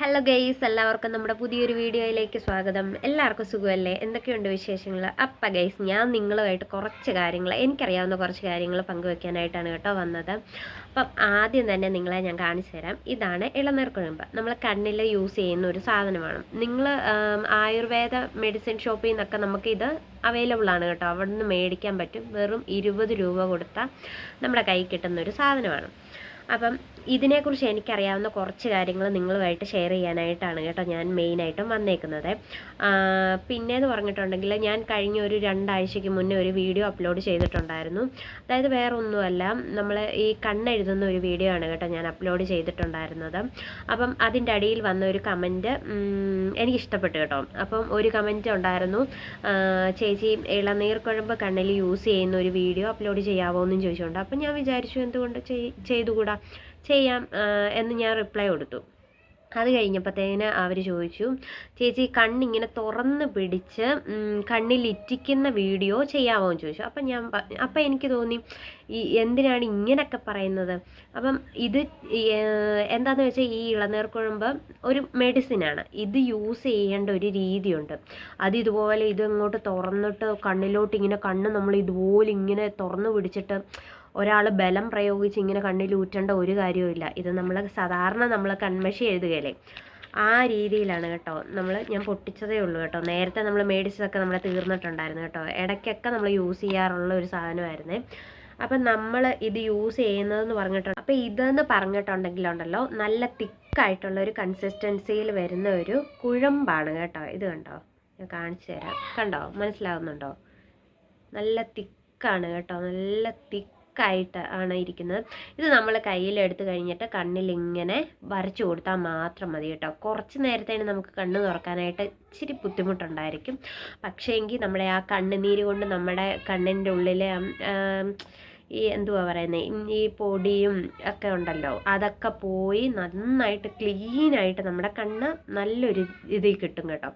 Hello guys എല്ലാവർക്കും നമ്മുടെ പുതിയൊരു വീഡിയോയിലേക്ക് സ്വാഗതം. എല്ലാവർക്കും സുഖമല്ലേ? എന്തൊക്കെയുണ്ട് വിശേഷങ്ങൾ? അപ്പം ഗെയ്സ് ഞാൻ നിങ്ങളുമായിട്ട് കുറച്ച് കാര്യങ്ങൾ എനിക്കറിയാവുന്ന കുറച്ച് കാര്യങ്ങൾ പങ്കുവെക്കാനായിട്ടാണ് കേട്ടോ വന്നത്. അപ്പം ആദ്യം തന്നെ നിങ്ങളെ ഞാൻ കാണിച്ചു തരാം. ഇതാണ് ഇളനീർക്കുഴമ്പ് നമ്മൾ കണ്ണിൽ യൂസ് ചെയ്യുന്ന ഒരു സാധനമാണ്. നിങ്ങൾ ആയുർവേദ മെഡിസിൻ ഷോപ്പിൽ നിന്നൊക്കെ നമുക്കിത് അവൈലബിൾ ആണ് കേട്ടോ. അവിടെ നിന്ന് മേടിക്കാൻ പറ്റും. വെറും ഇരുപത് രൂപ കൊടുത്താൽ നമ്മുടെ കൈ കിട്ടുന്ന ഒരു സാധനമാണ്. അപ്പം ഇതിനെക്കുറിച്ച് എനിക്കറിയാവുന്ന കുറച്ച് കാര്യങ്ങൾ നിങ്ങളുമായിട്ട് ഷെയർ ചെയ്യാനായിട്ടാണ് കേട്ടോ ഞാൻ മെയിനായിട്ടും വന്നേക്കുന്നത്. പിന്നെ എന്ന് പറഞ്ഞിട്ടുണ്ടെങ്കിൽ ഞാൻ കഴിഞ്ഞ ഒരു രണ്ടാഴ്ചയ്ക്ക് മുന്നേ ഒരു വീഡിയോ അപ്ലോഡ് ചെയ്തിട്ടുണ്ടായിരുന്നു. അതായത് വേറെ ഒന്നുമല്ല നമ്മൾ ഈ കണ്ണെഴുതുന്ന ഒരു വീഡിയോ ആണ് കേട്ടോ ഞാൻ അപ്ലോഡ് ചെയ്തിട്ടുണ്ടായിരുന്നത്. അപ്പം അതിന്റെ അടിയിൽ വന്ന ഒരു കമന്റ് എനിക്കിഷ്ടപ്പെട്ടു കേട്ടോ. അപ്പം ഒരു കമന്റ് ഉണ്ടായിരുന്നു ചേച്ചി ഇളനീർ കുഴമ്പ് കണ്ണിൽ യൂസ് ചെയ്യുന്ന ഒരു വീഡിയോ അപ്ലോഡ് ചെയ്യാവോ എന്നും ചോദിച്ചുകൊണ്ട്. അപ്പം ഞാൻ വിചാരിച്ചു എന്തുകൊണ്ട് ചെയ്തുകൂടാ? ചെയ്യാം എന്ന് ഞാൻ റിപ്ലൈ കൊടുത്തു. അത് കഴിഞ്ഞപ്പോഴത്തേന് അവർ ചോദിച്ചു ചേച്ചി കണ്ണിങ്ങനെ തുറന്ന് പിടിച്ച് കണ്ണിൽ ഇറ്റിക്കുന്ന വീഡിയോ ചെയ്യാമോ? എന്ന് ചോദിച്ചു. അപ്പം ഞാൻ അപ്പം എനിക്ക് തോന്നി ഈ എന്തിനാണ് ഇങ്ങനെയൊക്കെ പറയുന്നത്? അപ്പം ഇത് എന്താണെന്ന് വെച്ചാൽ ഈ ഇളനീർക്കുഴമ്പ് ഒരു മെഡിസിനാണ്. ഇത് യൂസ് ചെയ്യേണ്ട ഒരു രീതിയുണ്ട്. അത് ഇതുപോലെ ഇത് ഇങ്ങോട്ട് തുറന്നിട്ട് കണ്ണിലോട്ട് ഇങ്ങനെ കണ്ണ് നമ്മൾ ഇതുപോലെ ഇങ്ങനെ തുറന്നു പിടിച്ചിട്ട് ഒരാൾ ബലം പ്രയോഗിച്ച് ഇങ്ങനെ കണ്ണിൽ ഊറ്റേണ്ട ഒരു കാര്യവുമില്ല ഇത് നമ്മൾ സാധാരണ നമ്മൾ കൺമഷി എഴുതുകയല്ലേ? ആ രീതിയിലാണ് കേട്ടോ. നമ്മൾ ഞാൻ പൊട്ടിച്ചതേ ഉള്ളൂ കേട്ടോ. നേരത്തെ നമ്മൾ മേടിച്ചതൊക്കെ നമ്മൾ തീർന്നിട്ടുണ്ടായിരുന്നു കേട്ടോ. ഇടയ്ക്കൊക്കെ നമ്മൾ യൂസ് ചെയ്യാറുള്ള ഒരു സാധനമായിരുന്നേ. അപ്പം നമ്മൾ ഇത് യൂസ് ചെയ്യുന്നതെന്ന് പറഞ്ഞിട്ടുണ്ട് അപ്പോൾ ഇതെന്ന് പറഞ്ഞിട്ടുണ്ടെങ്കിലുണ്ടല്ലോ നല്ല തിക്കായിട്ടുള്ള ഒരു കൺസിസ്റ്റൻസിയിൽ വരുന്ന ഒരു കുഴമ്പാണ് കേട്ടോ. ഇത് കണ്ടോ? ഞാൻ കാണിച്ചു തരാം. കണ്ടോ? മനസ്സിലാവുന്നുണ്ടോ? നല്ല തിക്കാണ് കേട്ടോ. നല്ല തിക്ക് തിക്കായിട്ട് ആണ് ഇരിക്കുന്നത്. ഇത് നമ്മൾ കയ്യിലെടുത്ത് കഴിഞ്ഞിട്ട് കണ്ണിൽ ഇങ്ങനെ വരച്ചു കൊടുത്താൽ മാത്രം മതി കേട്ടോ. കുറച്ച് നേരത്തേന് നമുക്ക് കണ്ണ് തുറക്കാനായിട്ട് ഇച്ചിരി ബുദ്ധിമുട്ടുണ്ടായിരിക്കും. പക്ഷേ എങ്കിൽ നമ്മുടെ ആ കണ്ണുനീര് കൊണ്ട് നമ്മുടെ കണ്ണിന്റെ ഉള്ളിലെ ഈ എന്തുവാ പറയുന്നത് ഈ പൊടിയും ഒക്കെ ഉണ്ടല്ലോ അതൊക്കെ പോയി നന്നായിട്ട് ക്ലീനായിട്ട് നമ്മുടെ കണ്ണ് നല്ലൊരു ഇതിൽ കിട്ടും കേട്ടോ.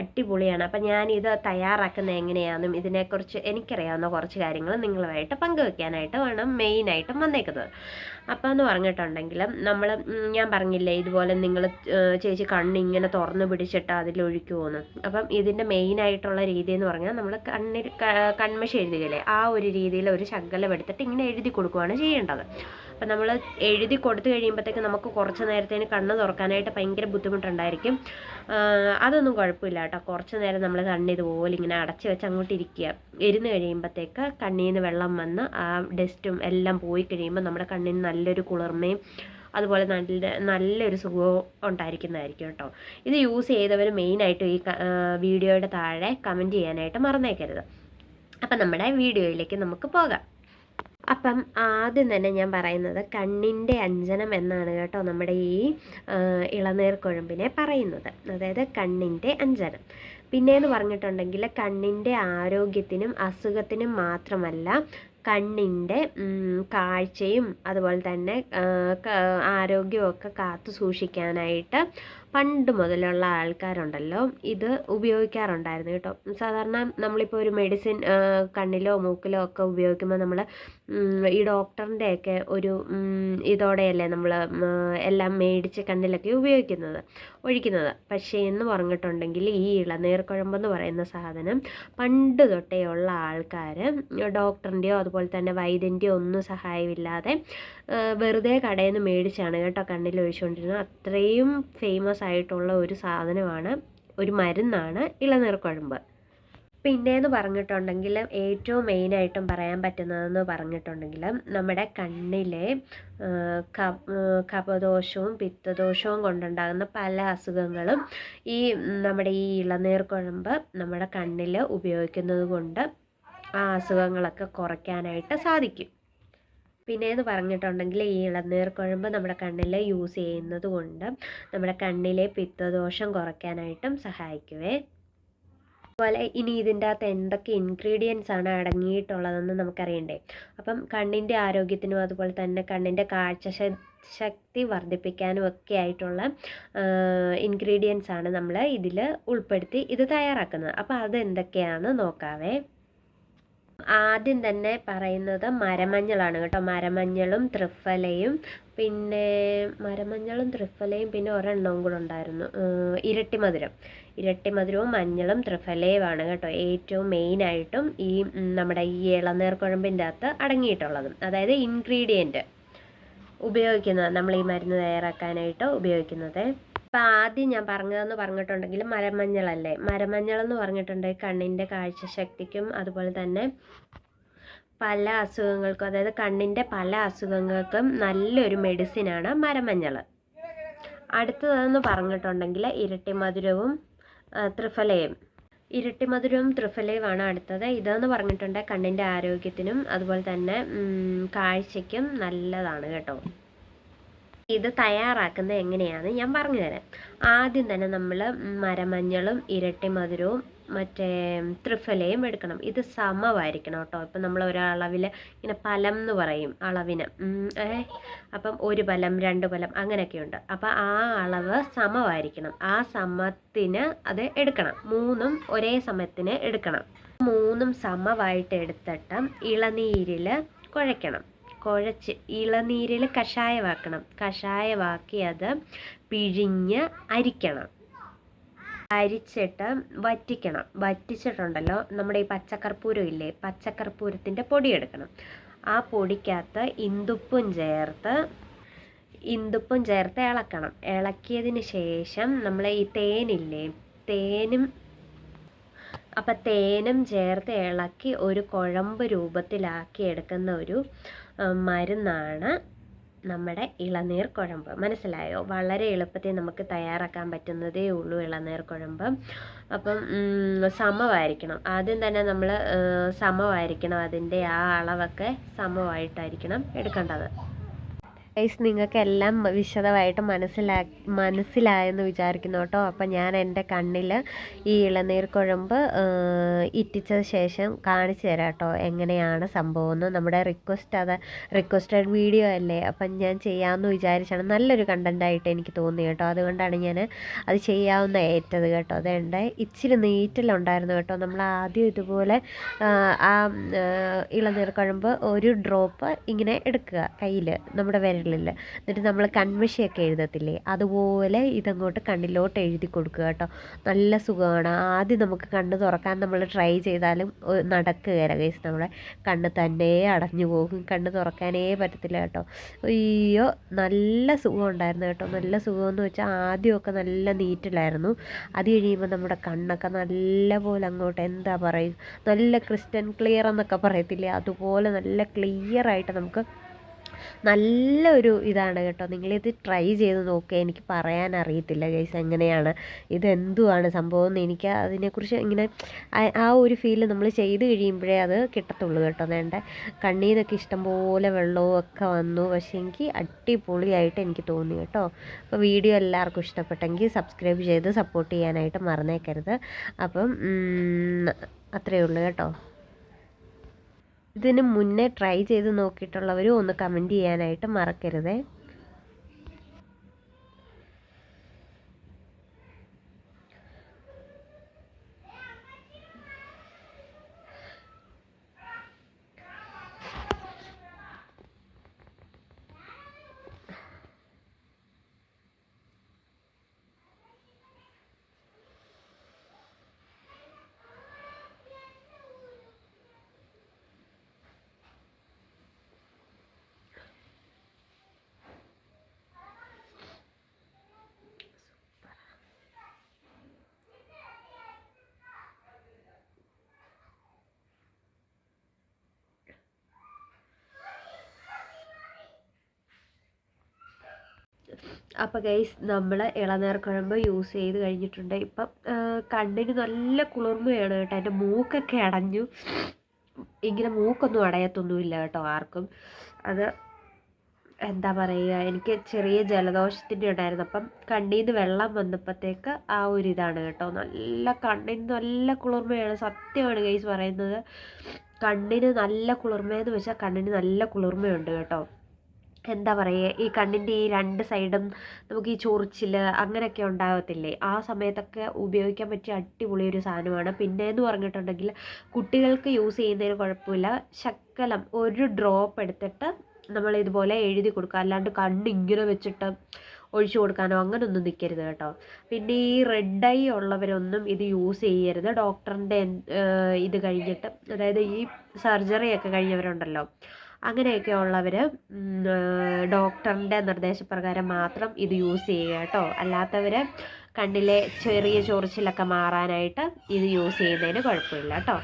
അടിപൊളിയാണ്. അപ്പം ഞാനിത് തയ്യാറാക്കുന്നത് എങ്ങനെയാണെന്നും ഇതിനെക്കുറിച്ച് എനിക്കറിയാവുന്ന കുറച്ച് കാര്യങ്ങൾ നിങ്ങളുമായിട്ട് പങ്കുവെക്കാനായിട്ട് വേണം മെയിനായിട്ടും വന്നേക്കുന്നത്. അപ്പം എന്ന് പറഞ്ഞിട്ടുണ്ടെങ്കിൽ നമ്മൾ ഞാൻ പറഞ്ഞില്ലേ ഇതുപോലെ നിങ്ങൾ ചേച്ചി കണ്ണിങ്ങനെ തുറന്ന് പിടിച്ചിട്ട് അതിലൊഴിക്കുമെന്ന് അപ്പം ഇതിന്റെ മെയിനായിട്ടുള്ള രീതി എന്ന് പറഞ്ഞാൽ നമ്മൾ കണ്ണിൽ കൺമഷി എഴുതുകയില്ലേ ആ ഒരു രീതിയിൽ ഒരു ശകലം എടുത്തിട്ട് ഇങ്ങനെ എഴുതി കൊടുക്കുകയാണ് ചെയ്യേണ്ടത്. അപ്പം നമ്മൾ എഴുതി കൊടുത്തു കഴിയുമ്പോഴത്തേക്ക് നമുക്ക് കുറച്ച് നേരത്തേന് കണ്ണ് തുറക്കാനായിട്ട് ഭയങ്കര ബുദ്ധിമുട്ടുണ്ടായിരിക്കും. അതൊന്നും കുഴപ്പമില്ല കേട്ടോ. കുറച്ച് നേരം നമ്മൾ കണ്ണ് ഇതുപോലെ ഇങ്ങനെ അടച്ച് വെച്ച് അങ്ങോട്ട് ഇരിക്കുക. ഇരുന്ന് കഴിയുമ്പോഴത്തേക്ക് കണ്ണിൽ നിന്ന് വെള്ളം വന്ന് ആ ഡസ്റ്റും എല്ലാം പോയി കഴിയുമ്പോൾ നമ്മുടെ കണ്ണിന് നല്ലൊരു കുളിർമയും അതുപോലെ നല്ല നല്ലൊരു സുഖവും ഉണ്ടായിരിക്കുന്നതായിരിക്കും കേട്ടോ. ഇത് യൂസ് ചെയ്തവർ മെയിനായിട്ടും ഈ വീഡിയോയുടെ താഴെ കമന്റ് ചെയ്യാനായിട്ട് മറന്നേക്കരുത്. അപ്പം നമ്മുടെ വീഡിയോയിലേക്ക് നമുക്ക് പോകാം. അപ്പം ആദ്യം തന്നെ ഞാൻ പറയുന്നത് കണ്ണിന്റെ അഞ്ജനം എന്നാണ് കേട്ടോ നമ്മുടെ ഈ ഇളനീർ കുഴമ്പിനെ പറയുന്നത്. അതായത് കണ്ണിന്റെ അഞ്ജനം. പിന്നെയെന്ന് പറഞ്ഞിട്ടുണ്ടെങ്കിൽ കണ്ണിന്റെ ആരോഗ്യത്തിനും അസുഖത്തിനും മാത്രമല്ല കണ്ണിന്റെ കാഴ്ചയും അതുപോലെ തന്നെ ആരോഗ്യമൊക്കെ കാത്തു സൂക്ഷിക്കാനായിട്ട് പണ്ട് മുതലുള്ള ആൾക്കാരുണ്ടല്ലോ ഇത് ഉപയോഗിക്കാറുണ്ടായിരുന്നു കേട്ടോ. സാധാരണ നമ്മളിപ്പോൾ ഒരു മെഡിസിൻ കണ്ണിലോ മൂക്കിലോ ഒക്കെ ഉപയോഗിക്കുമ്പോൾ നമ്മൾ ഈ ഡോക്ടറിന്റെയൊക്കെ ഒരു ഇതോടെയല്ലേ നമ്മൾ എല്ലാം മേടിച്ച് കണ്ണിലൊക്കെ ഉപയോഗിക്കുന്നത് ഒഴിക്കുന്നത്. പക്ഷേ എന്ന് പറഞ്ഞിട്ടുണ്ടെങ്കിൽ ഈ ഇളനീർക്കുഴമ്പെന്ന് പറയുന്ന സാധനം പണ്ട് തൊട്ടേ ഉള്ള ആൾക്കാർ ഡോക്ടറിന്റെയോ അതുപോലെ തന്നെ വൈദ്യന്റെയോ ഒന്നും സഹായമില്ലാതെ വെറുതെ കടയിൽ നിന്ന് മേടിച്ചാണ് കേട്ടോ കണ്ണിൽ ഒഴിച്ചുകൊണ്ടിരുന്നത്. അത്രയും ഫേമസ് ആയിട്ടുള്ള ഒരു സാധനമാണ്. ഒരു മരുന്നാണ് ഇളനീർക്കുഴമ്പ് പിന്നെയെന്ന് പറഞ്ഞിട്ടുണ്ടെങ്കിൽ ഏറ്റവും മെയിനായിട്ടും പറയാൻ പറ്റുന്നതെന്ന് പറഞ്ഞിട്ടുണ്ടെങ്കിൽ നമ്മുടെ കണ്ണിലെ കപദോഷവും പിത്തദോഷവും കൊണ്ടുണ്ടാകുന്ന പല അസുഖങ്ങളും ഈ നമ്മുടെ ഈ ഇളനീർക്കുഴമ്പ് നമ്മുടെ കണ്ണിൽ ഉപയോഗിക്കുന്നത് കൊണ്ട് ആ അസുഖങ്ങളൊക്കെ കുറയ്ക്കാനായിട്ട് സാധിക്കും. പിന്നെയെന്ന് പറഞ്ഞിട്ടുണ്ടെങ്കിൽ ഈ ഇളനീർക്കുഴമ്പ് നമ്മുടെ കണ്ണിൽ യൂസ് ചെയ്യുന്നത് കൊണ്ട് നമ്മുടെ കണ്ണിലെ പിത്തദോഷം കുറയ്ക്കാനായിട്ടും സഹായിക്കുവേ. അതുപോലെ ഇനി ഇതിന്റെ അകത്ത് എന്തൊക്കെ ഇൻഗ്രീഡിയൻസ് ആണ് അടങ്ങിയിട്ടുള്ളതെന്ന് നമുക്കറിയണ്ടേ. അപ്പം കണ്ണിന്റെ ആരോഗ്യത്തിനും അതുപോലെ തന്നെ കണ്ണിന്റെ കാഴ്ച ശക്തി വർദ്ധിപ്പിക്കാനും ഒക്കെ ആയിട്ടുള്ള ഇൻഗ്രീഡിയൻസ് ആണ് നമ്മൾ ഇതിൽ ഉൾപ്പെടുത്തി ഇത് തയ്യാറാക്കുന്നത്. അപ്പോൾ അത് എന്തൊക്കെയാണെന്ന് നോക്കാവേ. ആദ്യം തന്നെ പറയുന്നത് മരമഞ്ഞളാണ് കേട്ടോ. മരമഞ്ഞളും ത്രിഫലയും പിന്നെ മരമഞ്ഞളും ത്രിഫലയും പിന്നെ ഒരെണ്ണവും കൂടെ ഉണ്ടായിരുന്നു. ഇരട്ടി മധുരം ഇരട്ടി മധുരവും മഞ്ഞളും ത്രിഫലയുമാണ് കേട്ടോ ഏറ്റവും മെയിനായിട്ടും ഈ നമ്മുടെ ഈ ഇളനീർ കുഴമ്പിന്റെ അകത്ത് അടങ്ങിയിട്ടുള്ളത്. അതായത് ഇൻഗ്രീഡിയന്റ് ഉപയോഗിക്കുന്നത് നമ്മൾ ഈ മരുന്ന് തയ്യാറാക്കാനായിട്ട് ഉപയോഗിക്കുന്നത്. അപ്പം ആദ്യം ഞാൻ പറഞ്ഞതെന്ന് പറഞ്ഞിട്ടുണ്ടെങ്കിൽ മരമഞ്ഞളല്ലേ? മരമഞ്ഞൾ എന്ന് പറഞ്ഞിട്ടുണ്ടെങ്കിൽ കണ്ണിന്റെ കാഴ്ചശക്തിക്കും അതുപോലെ തന്നെ പല അസുഖങ്ങൾക്കും അതായത് കണ്ണിന്റെ പല അസുഖങ്ങൾക്കും നല്ലൊരു മെഡിസിനാണ് മരമഞ്ഞൾ അടുത്തതെന്ന് പറഞ്ഞിട്ടുണ്ടെങ്കിൽ ഇരട്ടി മധുരവും ത്രിഫലയും. ഇരട്ടി മധുരവും ത്രിഫലയുമാണ് അടുത്തത്. ഇതെന്ന് പറഞ്ഞിട്ടുണ്ടെങ്കിൽ കണ്ണിന്റെ ആരോഗ്യത്തിനും അതുപോലെ തന്നെ കാഴ്ചയ്ക്കും നല്ലതാണ് കേട്ടോ. ഇത് തയ്യാറാക്കുന്നത് എങ്ങനെയാണ് ഞാൻ പറഞ്ഞു തരാം. ആദ്യം തന്നെ നമ്മൾ മരമഞ്ഞളും ഇരട്ടി മധുരവും മറ്റേ ത്രിഫലയും എടുക്കണം. ഇത് സമമായിരിക്കണം കേട്ടോ. ഇപ്പം നമ്മൾ ഒരളവിൽ ഇങ്ങനെ ഫലം എന്ന് പറയും അളവിന്. അപ്പം ഒരു ഫലം രണ്ട് ഫലം അങ്ങനെയൊക്കെയുണ്ട്. അപ്പം ആ അളവ് സമമായിരിക്കണം ആ സമത്തിന് അത് എടുക്കണം. മൂന്നും ഒരേ സമയത്തിന് എടുക്കണം. മൂന്നും സമമായിട്ട് എടുത്തിട്ട് ഇളനീരിൽ കുഴയ്ക്കണം. കുഴച്ച് ഇളനീരിൽ കഷായമാക്കണം. കഷായമാക്കി അത് പിഴിഞ്ഞ് അരിക്കണം. അരിച്ചിട്ട് വറ്റിക്കണം. വറ്റിച്ചിട്ടുണ്ടല്ലോ നമ്മുടെ ഈ പച്ചക്കർപ്പൂരം ഇല്ലേ? പച്ചക്കർപ്പൂരത്തിന്റെ പൊടി എടുക്കണം ആ പൊടിക്കകത്ത് ഇന്ദുപ്പും ചേർത്ത് ഇന്ദുപ്പും ചേർത്ത് ഇളക്കണം. ഇളക്കിയതിന് ശേഷം നമ്മൾ ഈ തേനില്ലേ? തേനും അപ്പം തേനും ചേർത്ത് ഇളക്കി ഒരു കുഴമ്പ് രൂപത്തിലാക്കി എടുക്കുന്ന ഒരു മരുന്നാണ് നമ്മുടെ ഇളനീർ കുഴമ്പ്. മനസ്സിലായോ? വളരെ എളുപ്പത്തിൽ നമുക്ക് തയ്യാറാക്കാൻ പറ്റുന്നതേ ഉള്ളൂ ഇളനീർ കുഴമ്പ്. അപ്പം സമമായിരിക്കണം ആദ്യം തന്നെ നമ്മൾ സമമായിരിക്കണം അതിന്റെ ആ അളവൊക്കെ സമമായിട്ടായിരിക്കണം എടുക്കേണ്ടത്. ഗൈസ് നിങ്ങൾക്കെല്ലാം വിശദമായിട്ട് മനസ്സിലാ മനസ്സിലായെന്ന് വിചാരിക്കുന്നു കേട്ടോ. അപ്പം ഞാൻ എന്റെ കണ്ണിൽ ഈ ഇളനീർ കുഴമ്പ് ഇറ്റിച്ചത് ഇറ്റിച്ച ശേഷം കാണിച്ചു തരാം കേട്ടോ. എങ്ങനെയാണ് സംഭവം എന്ന് നമ്മുടെ റിക്വസ്റ്റ് അത് റിക്വസ്റ്റഡ് വീഡിയോ അല്ലേ? അപ്പം ഞാൻ ചെയ്യാമെന്ന് വിചാരിച്ചാണ്. നല്ലൊരു കണ്ടന്റായിട്ട് എനിക്ക് തോന്നി കേട്ടോ. അതുകൊണ്ടാണ് ഞാൻ അത് ചെയ്യാവുന്ന ഏറ്റത് കേട്ടോ. അതുകൊണ്ട് ഇച്ചിരി നീറ്റിലുണ്ടായിരുന്നു കേട്ടോ. നമ്മൾ ആദ്യം ഇതുപോലെ ആ, ഇളനീർ കുഴമ്പ് ഒരു ഡ്രോപ്പ് ഇങ്ങനെ എടുക്കുക കയ്യിൽ. നമ്മുടെ വിരലിൽ എന്നിട്ട് നമ്മൾ കൺമഷിയൊക്കെ എഴുതത്തില്ലേ? അതുപോലെ ഇതങ്ങോട്ട് കണ്ണിലോട്ട് എഴുതി കൊടുക്കുക കേട്ടോ. നല്ല സുഖമാണ്. ആദ്യം നമുക്ക് കണ്ണ് തുറക്കാൻ നമ്മൾ ട്രൈ ചെയ്താലും നടക്കുകയില്ല കേസ് നമ്മുടെ കണ്ണ് തന്നെ അടഞ്ഞു പോകും. കണ്ണ് തുറക്കാനേ പറ്റത്തില്ല കേട്ടോ. അയ്യോ നല്ല സുഖം ഉണ്ടായിരുന്നു കേട്ടോ. നല്ല സുഖമെന്ന് വെച്ചാൽ ആദ്യമൊക്കെ നല്ല നീറ്റിലായിരുന്നു. അത് കഴിയുമ്പോൾ നമ്മുടെ കണ്ണൊക്കെ നല്ല പോലെ അങ്ങോട്ട് എന്താ പറയുക നല്ല ക്രിസ്റ്റൻ ക്ലിയർ എന്നൊക്കെ പറയത്തില്ലേ? അതുപോലെ നല്ല ക്ലിയർ ആയിട്ട് നമുക്ക് നല്ലൊരു ഇതാണ് കേട്ടോ. നിങ്ങളിത് ട്രൈ ചെയ്ത് നോക്കുക എനിക്ക് പറയാൻ അറിയത്തില്ല ഗൈസ് എങ്ങനെയാണ്? ഇതെന്തുവാണ് സംഭവം എന്ന് എനിക്ക് അതിനെക്കുറിച്ച് ഇങ്ങനെ ആ- ഒരു ഫീൽ നമ്മൾ ചെയ്ത് കഴിയുമ്പോഴേ അത് കിട്ടത്തുള്ളൂ കേട്ടോ. വേണ്ട? കണ്ണിൽ നിന്നൊക്കെ ഇഷ്ടംപോലെ വെള്ളവും ഒക്കെ വന്നു. പക്ഷേ എനിക്ക് അടിപൊളിയായിട്ട് എനിക്ക് തോന്നി കേട്ടോ. അപ്പോൾ വീഡിയോ എല്ലാവർക്കും ഇഷ്ടപ്പെട്ടെങ്കിൽ സബ്സ്ക്രൈബ് ചെയ്ത് സപ്പോർട്ട് ചെയ്യാനായിട്ട് മറന്നേക്കരുത്. അപ്പം അത്രയേ ഉള്ളൂ കേട്ടോ. ഇതിന് മുന്നേ ട്രൈ ചെയ്ത് നോക്കിയിട്ടുള്ളവരും ഒന്ന് കമന്റ് ചെയ്യാനായിട്ട് മറക്കരുതേ. അപ്പോൾ ഗൈസ് നമ്മൾ ഇളനീർ കുഴമ്പ് യൂസ് ചെയ്ത് കഴിഞ്ഞിട്ടുണ്ട്. ഇപ്പം കണ്ണിന് നല്ല കുളിർമയാണ് കേട്ടോ. എന്റെ മൂക്കൊക്കെ അടഞ്ഞു. ഇങ്ങനെ മൂക്കൊന്നും അടയത്തൊന്നുമില്ല കേട്ടോ ആർക്കും. അത് എന്താ പറയുക എനിക്ക് ചെറിയ ജലദോഷത്തിന്റെ ഉണ്ടായിരുന്നു. അപ്പം കണ്ണിൽ നിന്ന് വെള്ളം വന്നപ്പോഴത്തേക്ക് ആ ഒരു ഇതാണ് കേട്ടോ. നല്ല കണ്ണിന് നല്ല കുളിർമയാണ്. സത്യമാണ് ഗൈസ് പറയുന്നത്. കണ്ണിന് നല്ല കുളിർമയെന്ന് വെച്ചാൽ കണ്ണിന് നല്ല കുളിർമയുണ്ട് കേട്ടോ. എന്താ പറയുക ഈ കണ്ണിന്റെ ഈ രണ്ട് സൈഡും നമുക്ക് ഈ ചൊറിച്ചിൽ അങ്ങനെയൊക്കെ ഉണ്ടാകത്തില്ലേ? ആ സമയത്തൊക്കെ ഉപയോഗിക്കാൻ പറ്റിയ അടിപൊളി ഒരു സാധനമാണ്. പിന്നെ എന്ന് പറഞ്ഞിട്ടുണ്ടെങ്കിൽ കുട്ടികൾക്ക് യൂസ് ചെയ്യുന്നതിന് കുഴപ്പമില്ല. ശക്കലം ഒരു ഡ്രോപ്പ് എടുത്തിട്ട് നമ്മൾ ഇതുപോലെ എഴുതി കൊടുക്കുക. അല്ലാണ്ട് കണ്ണ് ഇങ്ങനെ വെച്ചിട്ട് ഒഴിച്ചു കൊടുക്കാനോ അങ്ങനൊന്നും നിൽക്കരുത് കേട്ടോ. പിന്നെ ഈ റെഡ് ഐ ഉള്ളവരൊന്നും ഇത് യൂസ് ചെയ്യരുത്. ഡോക്ടറിന്റെ ഇത് കഴിഞ്ഞിട്ട് അതായത് ഈ സർജറി ഒക്കെ കഴിഞ്ഞവരുണ്ടല്ലോ. അങ്ങനെയൊക്കെ ഉള്ളവർ ഡോക്ടറിന്റെ നിർദ്ദേശപ്രകാരം മാത്രം ഇത് യൂസ് ചെയ്യുക കേട്ടോ. അല്ലാത്തവർ കണ്ണിലെ ചെറിയ ചൊറിച്ചിലൊക്കെ മാറാനായിട്ട് ഇത് യൂസ് ചെയ്യുന്നതിന് കുഴപ്പമില്ല കേട്ടോ.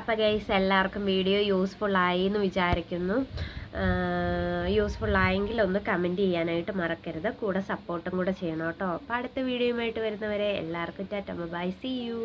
അപ്പോൾ ഗൈസ് എല്ലാവർക്കും വീഡിയോ യൂസ്ഫുൾ ആയി എന്ന് വിചാരിക്കുന്നു. യൂസ്ഫുൾ ആയെങ്കിൽ ഒന്ന് കമന്റ് ചെയ്യാനായിട്ട് മറക്കരുത്. കൂടെ സപ്പോർട്ടും കൂടെ ചെയ്യണം കേട്ടോ. അപ്പോൾ അടുത്ത വീഡിയോയുമായിട്ട് വരുന്നവരെ എല്ലാവർക്കും ടാറ്റമ്മ ബൈ സി യു